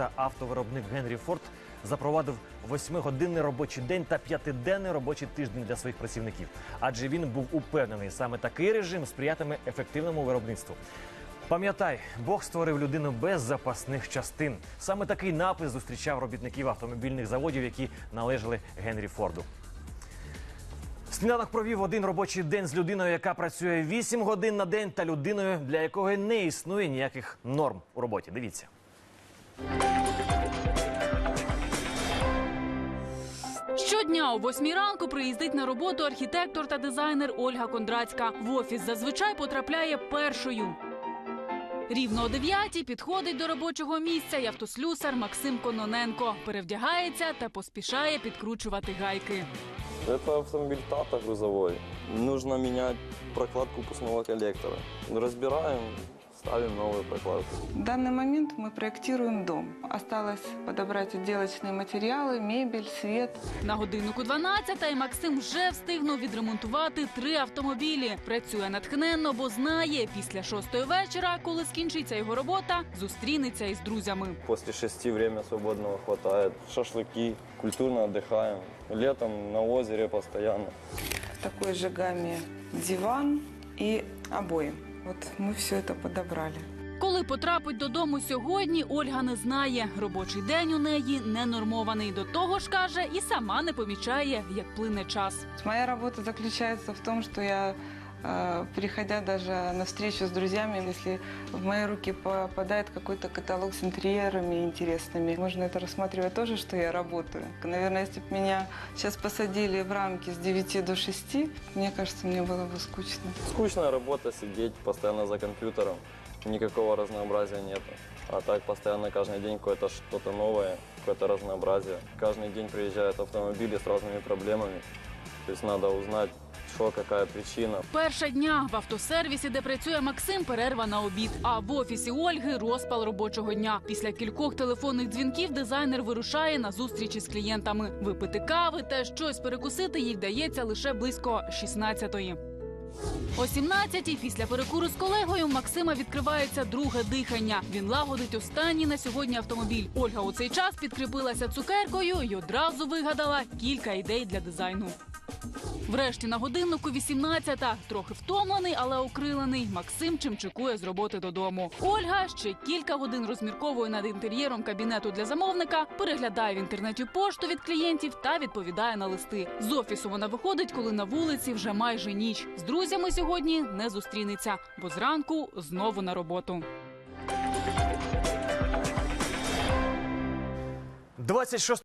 міста автовиробник Генрі Форд запровадив восьмигодинний робочий день та п'ятиденний робочий тиждень для своїх працівників. Адже він був упевнений, саме такий режим сприятиме ефективному виробництву. Пам'ятай, Бог створив людину без запасних частин. Саме такий напис зустрічав робітників автомобільних заводів, які належали Генрі Форду. Сніданок провів один робочий день з людиною, яка працює 8 годин на день, та людиною, для якої не існує ніяких норм у роботі. Дивіться. Щодня о восьмій ранку приїздить на роботу архітектор та дизайнер Ольга Кондрацька. В офіс зазвичай потрапляє першою. Рівно о дев'ятій підходить до робочого місця й автослюсар Максим Кононенко. Перевдягається та поспішає підкручувати гайки. Это автомобиль Тата грузовой. Нужно менять прокладку пускного коллектора. Разбираем, ставим новую прокладку. В данный момент мы проектируем дом. Осталось подобрать отделочные материалы, мебель, свет. На годиннику 12 і Максим вже встигнув відремонтувати три автомобілі. Працює натхненно, бо знає, після шостої вечора, коли скінчиться його робота, зустрінеться із друзями. После шести время свободного хватает. Шашлыки, культурно отдыхаем. Летом на озере постоянно. В такой же гамме диван и обои. Вот мы все это подобрали. Коли потрапить додому сьогодні, Ольга не знає. Робочий день у неї ненормований. До того ж каже, і сама не помічає, як плине час. Моя работа заключается в том, что я, э, приходя даже на встречу с друзьями, если в мои руки попадает какой-то каталог с интерьерами интересными, можно это рассматривать тоже, что я работаю. Наверное, если бы меня сейчас посадили в рамки с 9 до 6, мне кажется, мне было бы скучно. Скучная работа, сидеть постоянно за компьютером. Никакого разнообразия нет. А так постоянно каждый день какое-то что-то новое, какое-то разнообразие. Каждый день приезжают автомобили с разными проблемами. То есть надо узнать, что, какая причина. Перша дня в автосервісі, де працює Максим, перерва на обід. А в офісі Ольги розпал робочого дня. Після кількох телефонних дзвінків дизайнер вирушає на зустрічі з клієнтами. Випити кави та щось перекусити їй вдається лише близько 16-ї. О 17-й після перекуру з колегою Максима відкривається друге дихання. Він лагодить останній на сьогодні автомобіль. Ольга у цей час підкріпилася цукеркою і одразу вигадала кілька ідей для дизайну. Врешті на годиннику 18-та. Трохи втомлений, але окрилений. Максим чимчикує з роботи додому. Ольга ще кілька годин розмірковує над інтер'єром кабінету для замовника, переглядає в інтернеті пошту від клієнтів та відповідає на листи. З офісу вона виходить, коли на вулиці вже майже ніч. З друзями сьогодні не зустрінеться, бо зранку знову на роботу. 26